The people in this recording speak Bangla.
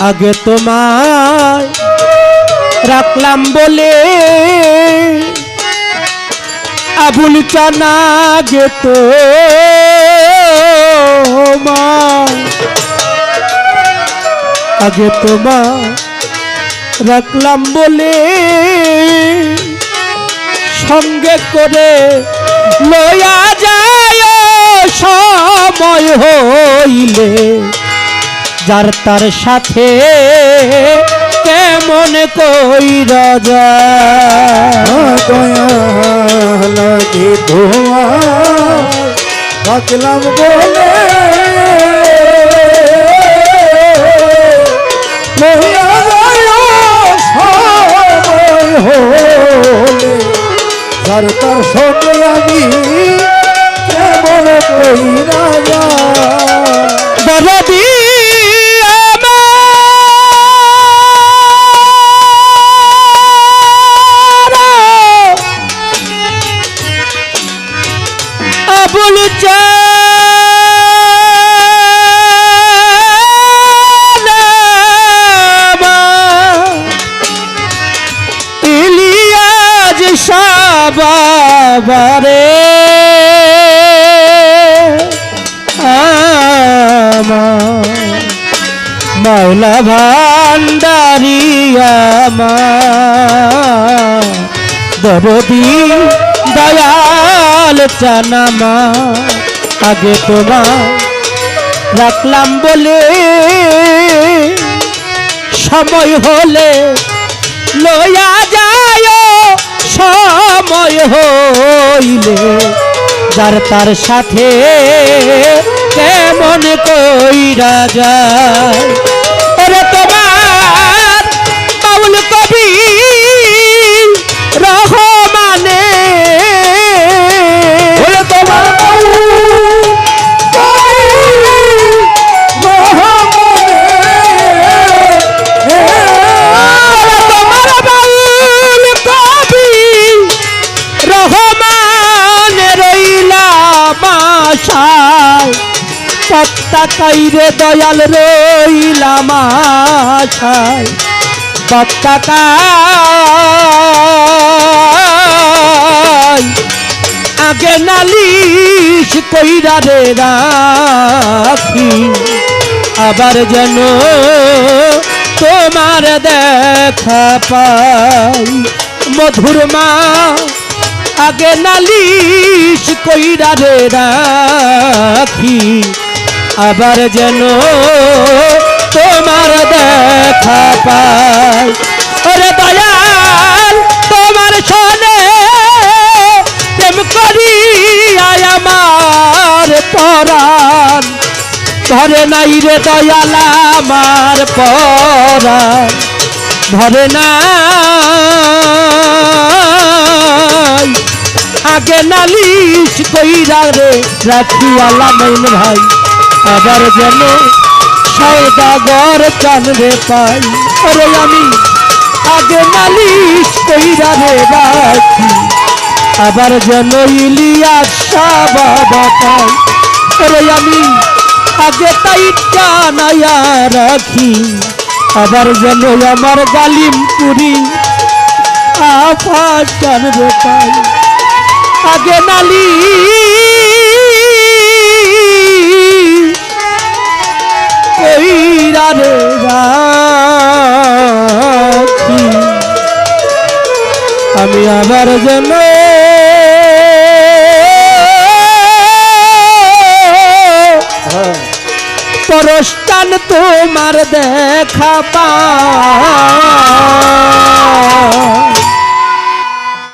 আগে তোমায় রাখলাম বলে আবুল চানা গে তো আগে তোমার রাখলাম বলে সঙ্গে করে লয়া যায় যার তার সাথে কেমন কই রাজা? লাগে ধোয়া রাখলাম বলে। যার তার আমার মাওলা ভান্ডারি আমার। দরদি দয়াল চানামা, আগে তোমার রাখলাম বলে সময় হলে লয়া যায় সময় হইলে যার তার সাথে কেমন কইরা যায়? ওরে তোমার সত্তা কাইরে দয়াল রইলা মাশায় সত্তা কাই আগে নালিশ কইরা রে রাখি। আবার যেন তোমার দেখা পাই। মধুর মা, আগে নালিশ কইরা রে রাখি। আবার যেন তোমার দেখা পাই। ওরে দয়াল, তোমার শোনে প্রেম করি আয় আমার পরাণ। ধরে নাই রে দয়াল আমার পরাণ। ধরে নাই। আগে নালিশ কইরা রে রাখি আলামাইন ভাই। আবার যেন সৌদাগর কানরে পাই। ওরে আমি আগে নালিশ কইরা রে রাখি আবার যেন ইলিয়াস বাবা পাই। ওরে আমি আগে তাই জানাইয়া রাখি। আবার যেন আমার গালিমপুরি আফাস কানরে পাই। আগে নালি আমি আবার যেন পরস্তান তোমার দেখা পা